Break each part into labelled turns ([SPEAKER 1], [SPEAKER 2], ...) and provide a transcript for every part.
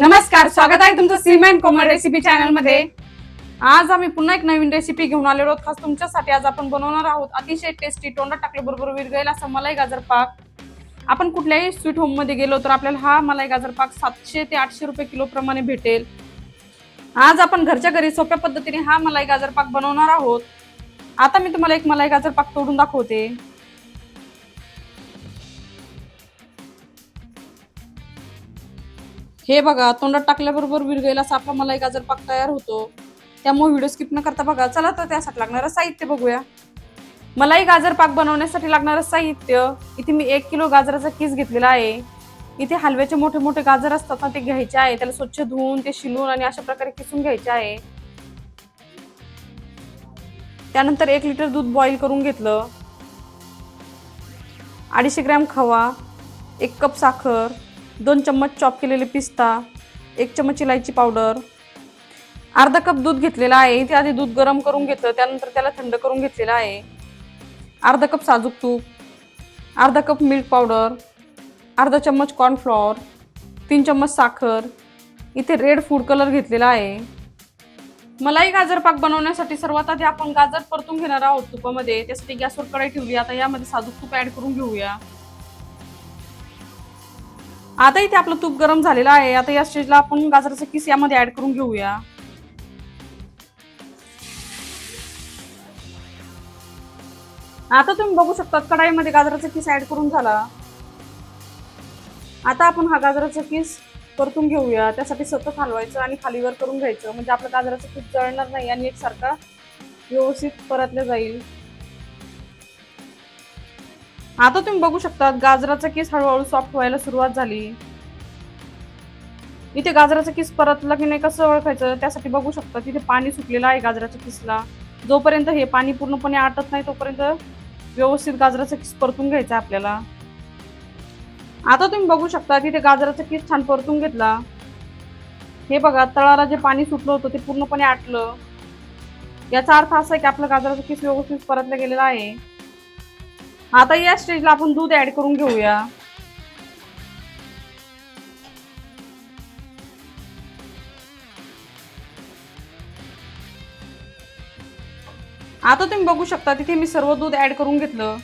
[SPEAKER 1] नमस्कार स्वागत आहे तुमचं सिमेंट कोमल रेसिपी चॅनलमध्ये आज आम्ही पुन्हा एक नवीन रेसिपी घेऊन आलेलो आहोत. खास तुमच्यासाठी आज आपण बनवणार आहोत. अतिशय टेस्टी तोंडात टाकल्याबरोबर विरगळेल असा मलाई गाजर पाक. आपण कुठल्याही स्वीट होममध्ये गेलो तर आपल्याला हा मलाई गाजर पाक सातशे ते आठशे रुपये किलो प्रमाणे भेटेल. आज आपण घरच्या घरी सोप्या पद्धतीने हा मलाई गाजर पाक बनवणार आहोत. आता मी तुम्हाला एक मलाई गाजर पाक तोडून दाखवते. हे बघा तोंडात टाकल्याबरोबर विरगळेल सापा मला मलाई गाजर पाक तयार होतो. त्यामुळे व्हिडिओ स्किप न करता बघा चला तर त्यासाठी लागणारं साहित्य बघूया. मलाई गाजर पाक बनवण्यासाठी लागणारं साहित्य इथे मी एक किलो गाजराचा किस घेतलेला आहे. इथे हलव्याचे मोठे मोठे गाजर असतात ना ते घ्यायचे आहे. त्याला स्वच्छ धुवून ते शिलून आणि अशा प्रकारे किसून घ्यायचे आहे. त्यानंतर एक लिटर दूध बॉईल करून घेतलं. अडीचशे ग्रॅम खवा एक कप साखर दोन चम्मच चॉप केलेले पिस्ता एक चम्मच इलायची पावडर अर्धा कप दूध घेतलेला आहे. इथे आधी दूध गरम करून घेतलं त्यानंतर त्याला थंड करून घेतलेलं आहे. अर्धा कप साजूक तूप अर्धा कप मिल्क पावडर अर्धा चम्मच कॉर्नफ्लॉवर तीन चम्मच साखर. इथे रेड फूड कलर घेतलेला आहे. मलाई गाजर पाक बनवण्यासाठी सर्वात आधी आपण गाजर परतून घेणार आहोत तुपामध्ये. त्यासाठी गॅसवर कढाई ठेवली आता यामध्ये साजूक तूप ॲड करून घेऊया. आता इथे आपलं तूप गरम झालेलं आहे. आता या स्टेजला आपण गाजराचं किस यामध्ये ऍड करून घेऊया. आता तुम्ही बघू शकता कढाईमध्ये गाजराचा किस ऍड करून झाला. आता आपण हा गाजराचा किस परतून घेऊया. त्यासाठी सतत हलवायचं आणि खालीवर करून घ्यायचं. म्हणजे आपलं गाजराचं किस जळणार नाही आणि एकसारखा व्यवस्थित परतलं जाईल. आता तुम्ही बघू शकता गाजराचा केस हळूहळू सॉफ्ट व्हायला सुरुवात झाली. इथे गाजराचा किस परतला की नाही कसं ओळखायचं? त्यासाठी बघू शकता तिथे पाणी सुटलेलं आहे गाजराच्या किसला. जोपर्यंत हे पाणी पूर्णपणे आटत नाही तोपर्यंत व्यवस्थित गाजराचा किस परतून घ्यायचा आहे आपल्याला. आता तुम्ही बघू शकता तिथे गाजराचा किस छान परतून घेतला. हे बघा तळाला जे पाणी सुटलं होतं ते पूर्णपणे आटलं. याचा अर्थ असा आहे की आपलं गाजराचं किस व्यवस्थित परतला गेलेला आहे. आता या स्टेजला आपण दूध ऍड करून घेऊया. आता तुम्ही बघू शकता तिथे मी सर्व दूध ऍड करून घेतलं.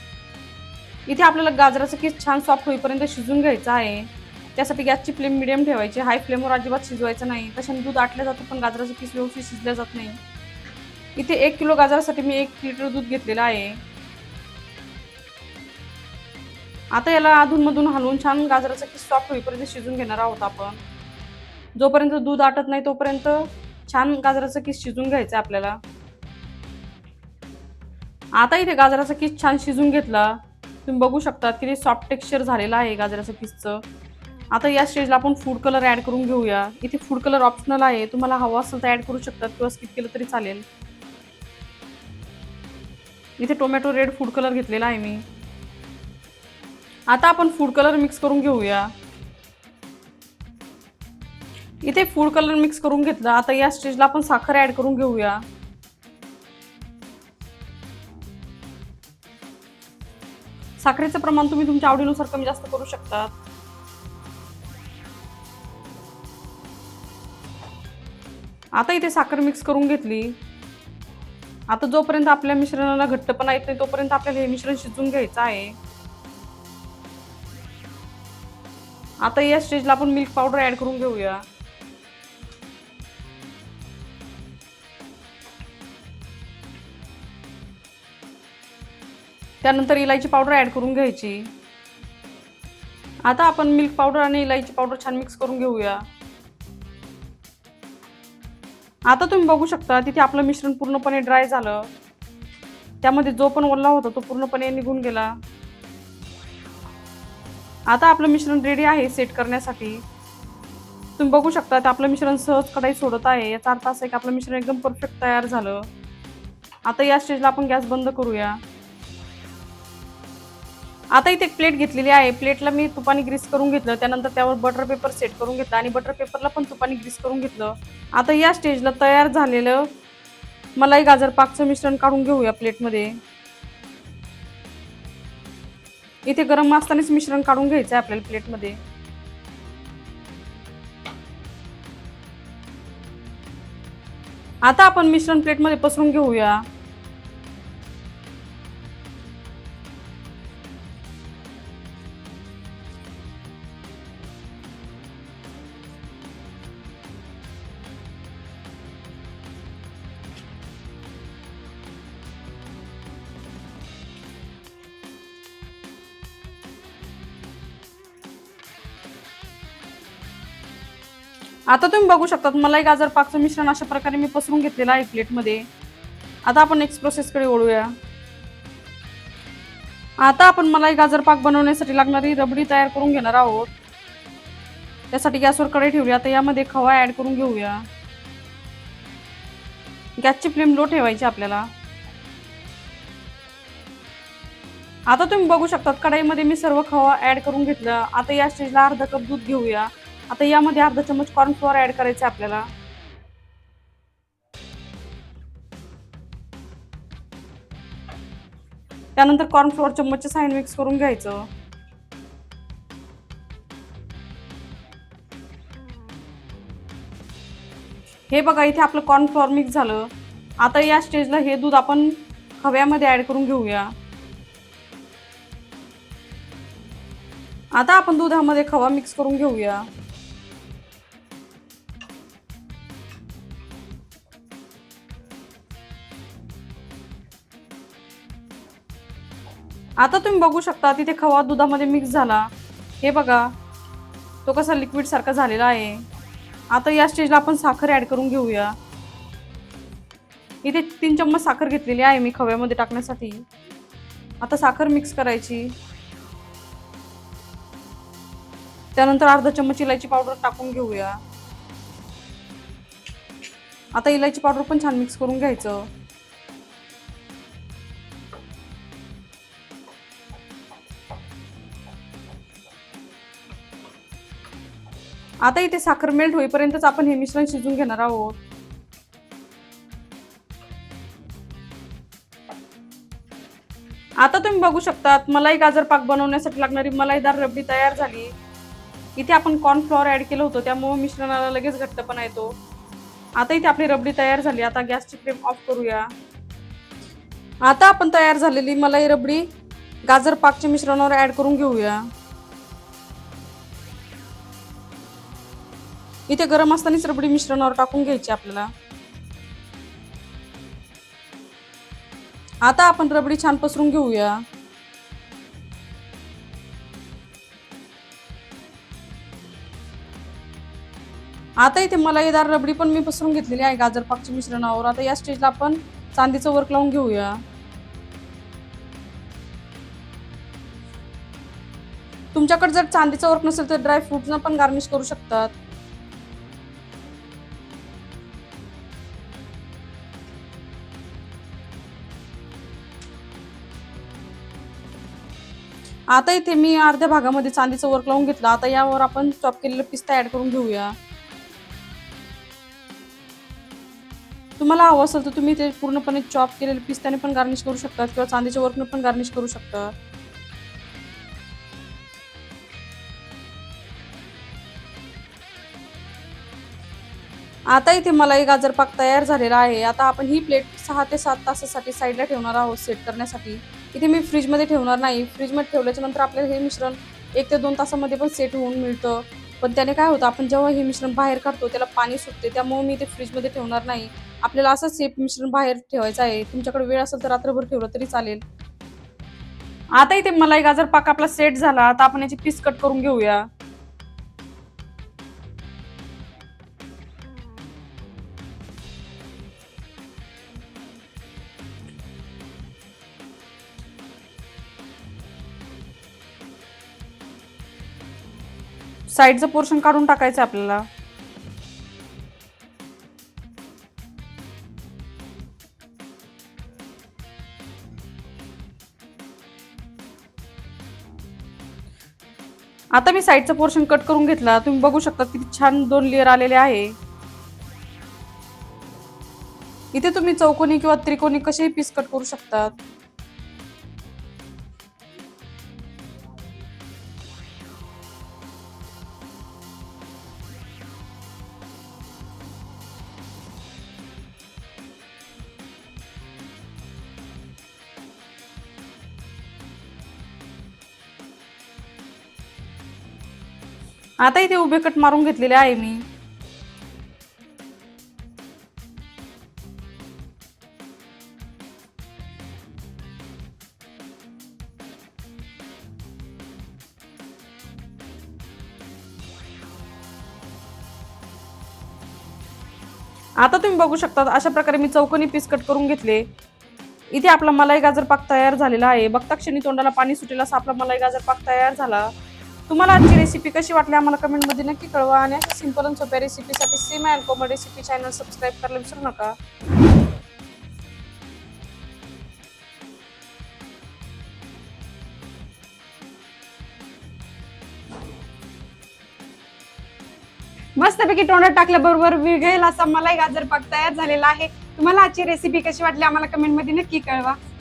[SPEAKER 1] इथे आपल्याला गाजराचं किस छान सॉफ्ट होईपर्यंत शिजून घ्यायचं आहे. त्यासाठी गॅसची फ्लेम मिडियम ठेवायची. हाय फ्लेमवर अजिबात शिजवायचं नाही. तशाने दूध आटलं जातं पण गाजराचं किस व्यवस्थित शिजलं जात नाही. इथे एक किलो गाजरासाठी मी एक लिटर दूध घेतलेलं आहे. आता याला अधूनमधून हलवून छान गाजराचा की सॉफ्ट होईपर्यंत शिजून घेणार आहोत आपण. जोपर्यंत दूध आटत नाही तोपर्यंत छान गाजराचा किस शिजून घ्यायचा आहे आपल्याला. आता इथे गाजराचा किस छान शिजून घेतला. तुम्ही बघू शकता किती सॉफ्ट टेक्स्चर झालेला आहे गाजराचं किसचं. आता या स्टेजला आपण फूड कलर ॲड करून घेऊया. इथे फूड कलर ऑप्शनल आहे. तुम्हाला हवं असेल तर ॲड करू शकतात किंवा स्किप केलं तरी चालेल. इथे टोमॅटो रेड फूड कलर घेतलेला आहे मी. आता आपण फूड कलर मिक्स करून घेऊया. इथे फूड कलर मिक्स करून घेतला. आता या स्टेजला आपण साखर ऍड करून घेऊया. साखरेचं प्रमाण तुम्ही तुमच्या आवडीनुसार कमी जास्त करू शकता आता इथे साखर मिक्स करून घेतली. आता जोपर्यंत आपल्या मिश्रणाला घट्टपणा येत नाही तोपर्यंत आपल्याला हे मिश्रण शिजून घ्यायचं आहे. आता या स्टेजला आपण मिल्क पावडर ऍड करून घेऊया. त्यानंतर इलायची पावडर ऍड करून घ्यायची. आता आपण मिल्क पावडर आणि इलायची पावडर छान मिक्स करून घेऊया. आता तुम्ही बघू शकता तिथे आपलं मिश्रण पूर्णपणे ड्राय झालं. त्यामध्ये जो पण ओला होता तो पूर्णपणे निघून गेला. आता आपलं मिश्रण रेडी आहे सेट करण्यासाठी. तुम्ही बघू शकता ते आपलं मिश्रण सहज कढाई सोडत आहे. याचा अर्थ असा आहे की आपलं मिश्रण एकदम परफेक्ट तयार झालं. आता या स्टेजला आपण गॅस बंद करूया. आता इथे एक प्लेट घेतलेली आहे. प्लेटला मी तुपाने ग्रीस करून घेतलं. त्यानंतर त्यावर बटर पेपर सेट करून घेतला आणि बटर पेपरला पण तुपाने ग्रीस करून घेतलं. आता या स्टेजला तयार झालेलं मलाई गाजर पाकचं मिश्रण काढून घेऊया प्लेटमध्ये इथे गरम असतानाच मिश्रण काढून घ्यायचं आहे आपल्याला प्लेटमध्ये. आता आपण मिश्रण प्लेटमध्ये पसरून घेऊया. आता तुम्ही बघू शकता मलाई गाजर पाकचं मिश्रण अशा प्रकारे मी पसरून घेतलेलं आहे प्लेटमध्ये. आता आपण नेक्स्ट प्रोसेसकडे ओढूया आता आपण मलाई गाजर पाक बनवण्यासाठी लागणारी रबडी तयार करून घेणार आहोत. त्यासाठी गॅसवर कढई ठेवूया आता यामध्ये खवा ॲड करून घेऊया. गॅसची फ्लेम लो ठेवायची आपल्याला. आता तुम्ही बघू शकतात कढाईमध्ये मी सर्व खवा ॲड करून घेतलं. आता या स्टेजला अर्धा कप दूध घेऊया. आता यामध्ये अर्धा चमच कॉर्नफ्लॉवर ऍड करायचं आपल्याला. त्यानंतर कॉर्नफ्लॉवर चम्मचच्या साईन मिक्स करून घ्यायचं. हे बघा इथे आपलं कॉर्नफ्लॉवर मिक्स झालं. आता या स्टेजला हे दूध आपण खव्यामध्ये ऍड करून घेऊया. आता आपण दुधामध्ये खवा मिक्स करून घेऊया. आता तुम्ही बघू शकता तिथे खवा दुधामध्ये मिक्स झाला. हे बघा तो कसा लिक्विड सारखा झालेला आहे. आता या स्टेजला आपण साखर ऍड करून घेऊया. इथे तीन चम्मच साखर घेतलेली आहे मी खव्यामध्ये टाकण्यासाठी. आता साखर मिक्स करायची. त्यानंतर अर्धा चम्मच इलायची पावडर टाकून घेऊया. आता इलायची पावडर पण छान मिक्स करून घ्यायचं. आता इथे साखर मेल्ट होईपर्यंतच आपण हे मिश्रण शिजून घेणार आहोत. आता तुम्ही बघू शकतात मलाई गाजर पाक बनवण्यासाठी लागणारी मलाईदार रबडी तयार झाली. इथे आपण कॉर्नफ्लॉवर ऍड केलं होतं त्यामुळे मिश्रणाला लगेच घट्टपणा येतो. आता इथे आपली रबडी तयार झाली आता गॅसची फ्लेम ऑफ करूया. आता आपण तयार झालेली मलाई रबडी गाजर पाकच्या मिश्रणावर ऍड करून घेऊया. इथे गरम असतानाच रबडी मिश्रणावर टाकून घ्यायची आपल्याला. आता आपण रबडी छान पसरून घेऊया. आता इथे मलाईदार रबडी पण मी पसरून घेतलेली आहे गाजर पाकच्या मिश्रणावर. आता या स्टेजला आपण चांदीचं वर्क लावून घेऊया. तुमच्याकडे जर चांदीचं वर्क नसेल तर ड्रायफ्रुट्सनं पण गार्निश करू शकतात. आता इथे मी अर्ध्या भागामध्ये चांदीचं वर्क लावून घेतलं. आता यावर आपण चॉप केलेलं पिस्ता ऍड करून घेऊया. तुम्हाला हवं असेल तर तुम्ही ते पूर्णपणे चॉप केलेले पिस्त्याने पण गार्निश करू शकतात किंवा चांदीच्या वर्कने पण गार्निश करू शकतात आता इथे मलाई गाजर पाक तयार झालेला आहे. आता आपण ही प्लेट सहा ते सात तासासाठी साईडला ठेवणार आहोत सेट करण्यासाठी. इथे मी फ्रीजमध्ये ठेवणार नाही. फ्रीजमध्ये ठेवल्याच्या नंतर आपल्याला हे मिश्रण एक ते दोन तासामध्ये पण सेट होऊन मिळतं. पण त्याने काय होतं आपण जेव्हा हे मिश्रण बाहेर काढतो त्याला पाणी सुटते त्यामुळे मी ते फ्रीजमध्ये ठेवणार नाही. आपल्याला असं सेफ मिश्रण बाहेर ठेवायचं आहे. तुमच्याकडे वेळ असेल तर रात्रभर ठेवलं तरी चालेल. आता इथे मलाई गाजर पाक आपला सेट झाला. आता आपण याची पीस कट करून घेऊया. साईडचं पोर्शन काढून टाकायचं आपल्याला. आता मी साईडचं पोर्शन कट करून घेतला. तुम्ही बघू शकता किती छान दोन लेअर आलेले आहे. इथे तुम्ही चौकोनी किंवा त्रिकोणी कसेही पीस कट करू शकतात. आता इथे उभे कट मारून घेतलेले आहे मी. आता तुम्ही बघू शकता अशा प्रकारे मी चौकोनी पीस कट करून घेतले. इथे आपला मलाई गाजर पाक तयार झालेला आहे. बघता क्षणी तोंडाला पाणी सुटेल असा आपला मलाई गाजर पाक तयार झाला. तुम्हाला आजची रेसिपी कशी वाटली आम्हाला कमेंटमध्ये नक्की कळवा आणि अशा सिंपल आणि सोप्या रेसिपीसाठी Seema and Komal recipe channel subscribe करायला विसरू नका.
[SPEAKER 2] मस्तपैकी तोंडात टाकल्याबरोबर विरघळेल असा मलाई गाजर पाक तयार झालेला आहे. तुम्हाला आजची रेसिपी कशी वाटली आम्हाला कमेंटमध्ये नक्की कळवा.